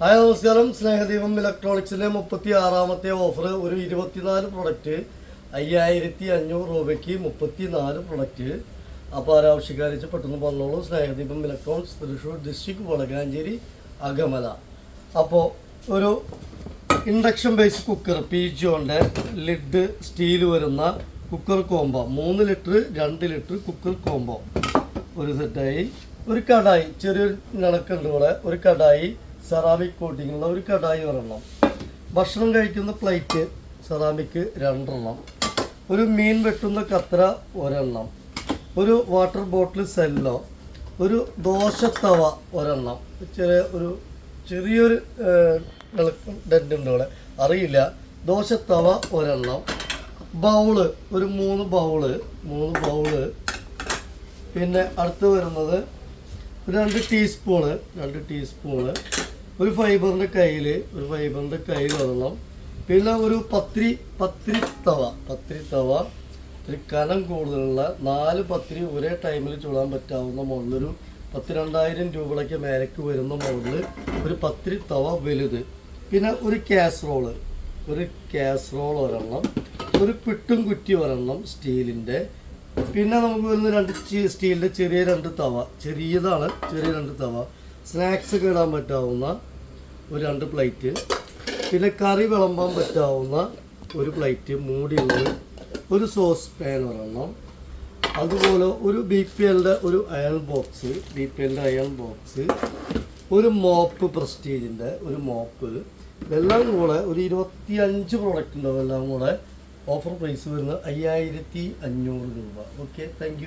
Hi നമസ്കാരം. സ്നേഹദീപം ഇലക്ട്രോണിക്സിലെ മുപ്പത്തി ആറാമത്തെ ഓഫർ ഒരു ഇരുപത്തിനാല് പ്രൊഡക്റ്റ്. അയ്യായിരത്തി അഞ്ഞൂറ് രൂപയ്ക്ക് മുപ്പത്തി നാല് പ്രൊഡക്റ്റ്. അപ്പോൾ ആരാവശ്യക്കാരിച്ച് പെട്ടെന്ന് പറഞ്ഞോളൂ. Snehadeepam electronics Thrissur district Vadakkanchery Akamala. അപ്പോൾ ഒരു ഇൻഡക്ഷൻ ബേസ് കുക്കർ പി ജിയോന്റെ ലിഡ് സ്റ്റീൽ വരുന്ന കുക്കർ കോംബോ. മൂന്ന് ലിറ്റർ രണ്ട് ലിറ്റർ കുക്കർ കോംബോ. ഒരു സെറ്റായി. ഒരു കടായി. ചെറിയൊരു നിളക്കുണ്ട് ഇവിടെ. ഒരു കടായി. സെറാമിക് കോട്ടിങ്ങുള്ള ഒരു കടായി ഒരെണ്ണം. ഭക്ഷണം കഴിക്കുന്ന പ്ലേറ്റ് സെറാമിക് രണ്ടെണ്ണം. ഒരു മീൻ വെട്ടുന്ന കത്ര ഒരെണ്ണം. ഒരു വാട്ടർ ബോട്ടിൽ സെല്ലോ ഒരു ദോശത്തവ ഒരെണ്ണം. ചെറിയ ഒരു ചെറിയൊരു ഡെന്റ് ഇവിടെ അറിയില്ല. ദോശത്തവ ഒരെണ്ണം. ബൗൾ ഒരു മൂന്ന് ബൗൾ മൂന്ന് ബൗൾ പിന്നെ അടുത്ത് വരുന്നത് രണ്ട് ടീസ്പൂണ് രണ്ട് ടീസ്പൂണ് ഒരു ഫൈബറിന്റെ കയ്യിൽ ഒരു ഫൈബറിന്റെ കയ്യിൽ ഒരെണ്ണം പിന്നെ ഒരു പത്രി പത്രി തവ പത്രി തവ. ഒരു കനം കൂടുതലുള്ള നാല് പത്രി ഒരേ ടൈമിൽ ചൂടാൻ പറ്റാവുന്ന മുകളിലൊരു പത്തി രണ്ടായിരം രൂപയ്ക്ക് മേലേക്ക് വരുന്ന മുകളിൽ ഒരു പത്രി തവ വലുത്. പിന്നെ ഒരു കാസറോൾ ഒരു കാസറോൾ ഒരെണ്ണം. ഒരു പിട്ടും കുറ്റി ഒരെണ്ണം സ്റ്റീലിന്റെ പിന്നെ നമുക്ക് വരുന്ന രണ്ട് സ്റ്റീലിന്റെ ചെറിയ രണ്ട് തവ. ചെറിയതാണ് ചെറിയ രണ്ട് തവ. സ്നാക്സ് ഒക്കെ ഇടാൻ പറ്റാവുന്ന ഒരു രണ്ട് പ്ലേറ്റ്. പിന്നെ കറി വിളമ്പാൻ പറ്റാവുന്ന ഒരു പ്ലേറ്റ് മൂടിയുള്ള ഒരു സോസ് പാൻ ഒരെണ്ണം. അതുപോലെ ഒരു ബി പി എല്ലിന്റെ ഒരു അയൺ ബോക്സ് ബി പി എല്ലിന്റെ അയൺ ബോക്സ് ഒരു മോപ്പ് പ്രസ്റ്റീജിന്റെ ഒരു മോപ്പ് ഇതെല്ലാം കൂടെ ഒരു ഇരുപത്തി അഞ്ച് പ്രോഡക്റ്റ് ഉണ്ടാവും. എല്ലാം കൂടെ ഓഫർ പ്രൈസ് വരുന്നത് അയ്യായിരത്തി അഞ്ഞൂറ് രൂപ. Okay thank